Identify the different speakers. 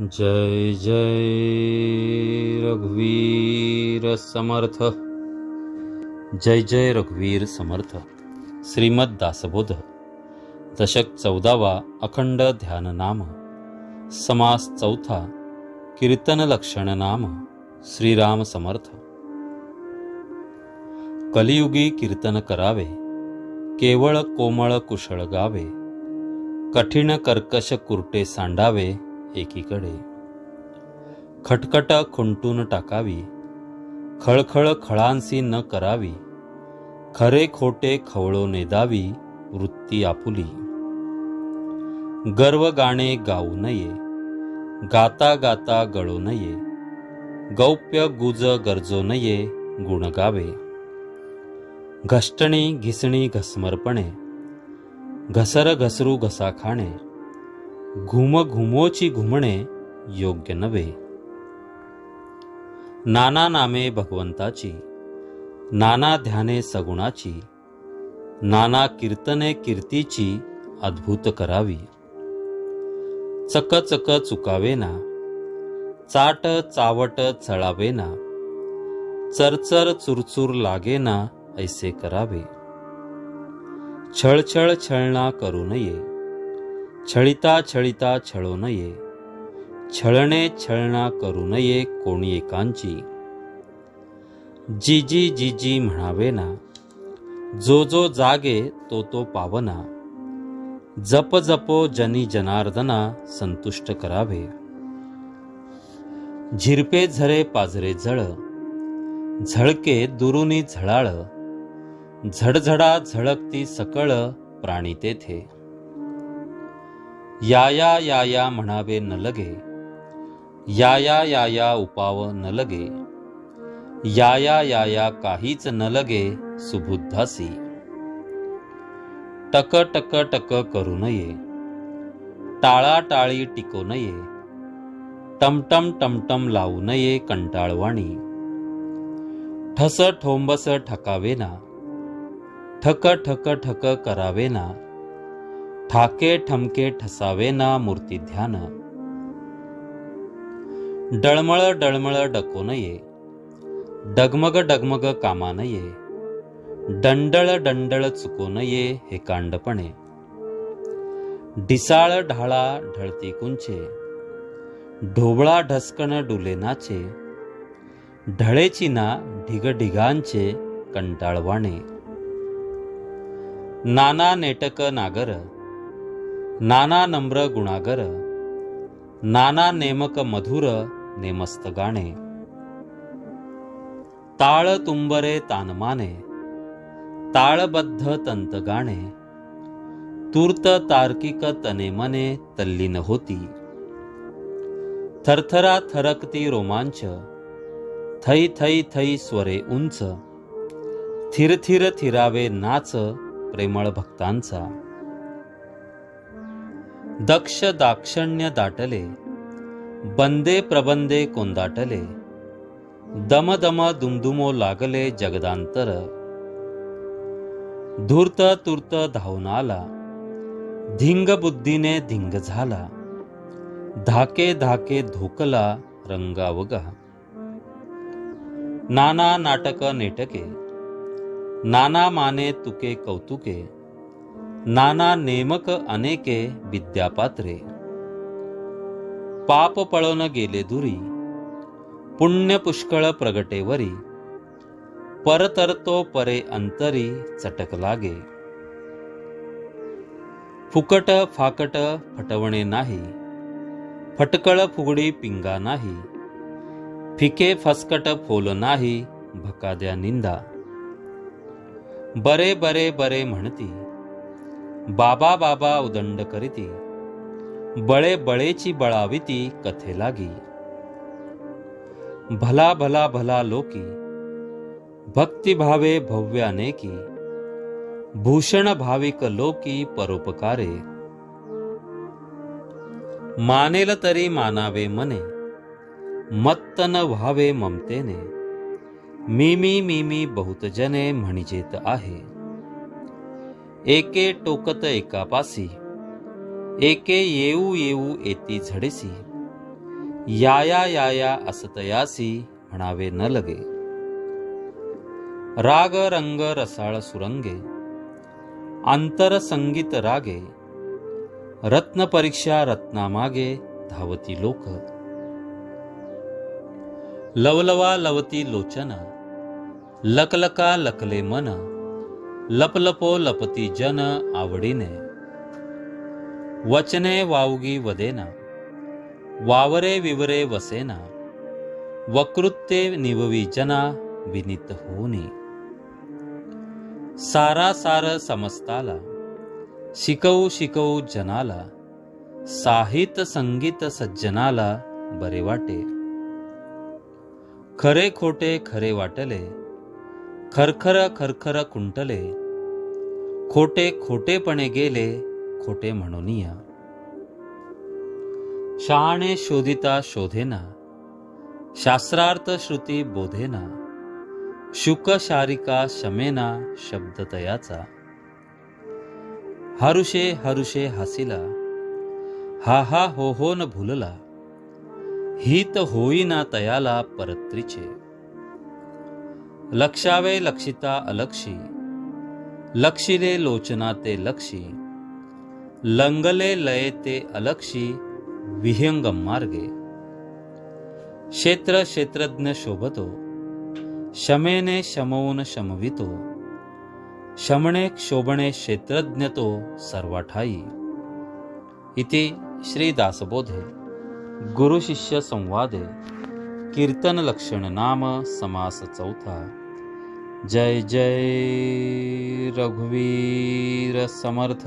Speaker 1: जय जय रघुवीर समर्थ। जय जय रघुवीर समर्थ। श्रीमद दासबोध। दशक चौदावा अखंड ध्यान नाम समास चौथा कीर्तन लक्षण नाम। श्रीराम समर्थ। कलियुगी कीर्तन करावे। केवळ कोमळ कुशळ गावे। कठीण कर्कश कुरटे सांडावे। एकीकडे. खटखट खुंटून टाकावी. खळखळ खळांसी न करावी. खरे खोटे खवळो नेदावी वृत्ती आपुली. गर्व गाणे गाऊ नये. गाता गाता गळू नये. गौप्य गुज गरजो नये गुण गावे. घष्टणी घिसणी घसमरपणे. घसर घसरू घसा खाणे. घुम घुमोची घुमणे योग्य नव्हे. नाना नामे भगवंताची नाना ध्याने सगुणाची नाना कीर्तने कीर्तीची अद्भुत करावी. चक चक चुकावेना चाट चावट चळावेना चरचर चुरचूर लागेना ऐसे करावे. छळछळ छळणा करू नये. छळिता छळिता छळो नये. छळणे छळणा करू नये कोणी एकांची. जिजी जी म्हणावे ना जो जो जागे तो तो पावना. जप जपो जनी जनार्दना संतुष्ट करावे. झिरपे झरे पाझरे झळ झळके दुरुनी झळाळ झडझडा झळकती सकळ प्राणी तेथे. याया याया म्हणावे न लगे. याया याया उपाव न लगे. याया याया काहीच न लगे सुबुद्धासी. टक टक टक करू नये. टाळा टाळी टिको नये. टमटम टमटम लावू नये कंटाळवाणी. ठस ठोंबस ठकावेना. ठक ठक ठक करावेना. ठाके ठमके ठसावे ना मूर्ती ध्यान. डळमळ डळमळ डको नये. डगमग डगमग कामा नये. दंडळ दंडळ चुको नये हे कांडपणे. डिसाळ ढाळा ढळती कुंचे. ढोबळा ढसकण डुले नाचे. ढळेची ना ढिग ढिगांचे कंटाळवाणे. नाना नेटक नागर. नाना नम्र गुणागर नाना नेमक मधुर नेमस्त गाणे. ताळ तुंबरे तानमाने ताळबद्ध तंत गाणे. तूर्त तार्किक तने मने तल्लीन होती. थरथरा थरकती रोमांच थै थै थै स्वरे उंच थिर थिर थिरावे नाच प्रेमळ भक्तांचा. दक्ष दाक्षण्य दाटले बंदे प्रबंदे कोंदाटले दम दम दुमदुमो लागले जगदांतर. धूर्त तूर्त धावून आला धिंग बुद्धीने धिंग झाला धाके धाके धोकला रंगावगा नाना नाटक नेटके नाना माने तुके कौतुके नाना नेमक अनेके विद्यापात्रे. पाप पळून गेले दुरी पुण्य पुष्कळ प्रगटेवरी परतरतो परे अंतरी चटक लागे. फुकट फाकट फटवणे नाही फटकळ फुगडी पिंगा नाही फिके फसकट फोल नाही भकाद्या निंदा. बरे बरे बरे म्हणती बाबा बाबा उदंड करीती. बळे बळेची बळाविती कथे लागी. भला भला भला लोकी. भक्तिभावे भव्याने की भूषण भाविक लोकी परोपकारे. मानेल तरी मानावे मने. मत्त न व्हावे ममतेने. मी मी मी मी बहुत जने म्हणजेत आहे. एके टोकत एका पासी एके येऊ येऊ येती झडेसी याया याया असतयासी म्हणावे न लगे. राग रंग रसाळ सुरंगे आंतर संगीत रागे रत्न परीक्षा रत्नामागे धावती लोक. लवलवा लवती लोचन लकलका लकले मन लपलपो लपती जन आवडीने. वचने वावगी वदेना. वावरे विवरे वसेना. वकृत्ते निववी जना विनीत होनी. सारा सार समस्ताला. शिकवू शिकवू जनाला. साहित संगीत सज्जनाला बरे वाटे. खरे खोटे खरे वाटले. खरखर खरखर कुंटले. खोटे खोटेपणे गेले खोटे म्हणून या शहाणे शोधिता शोधेना शास्त्रार्थ श्रुती बोधेना शुक शारिका शमेना शब्द तयाचा. हरुषे हरुषे हसिला हा हा हो हो न भुलला हित होईना तयाला परत्रीचे. लक्षावे लक्षिता अलक्षी लक्षिले लोचना ते लक्षी लंगले लये ते अलक्षी विहंगम मार्गे। क्षेत्र क्षेत्रज्ञ शोभतो शमेने शमवून शमवितो शमणे क्षोभणे क्षेत्रज्ञतो सर्वाठाई इति श्रीदासबोधे गुरुशिष्यसंवादे गुरुशिष्य संवादे कीर्तन लक्षण नाम समास चौथा। जय जय रघुवीर समर्थ।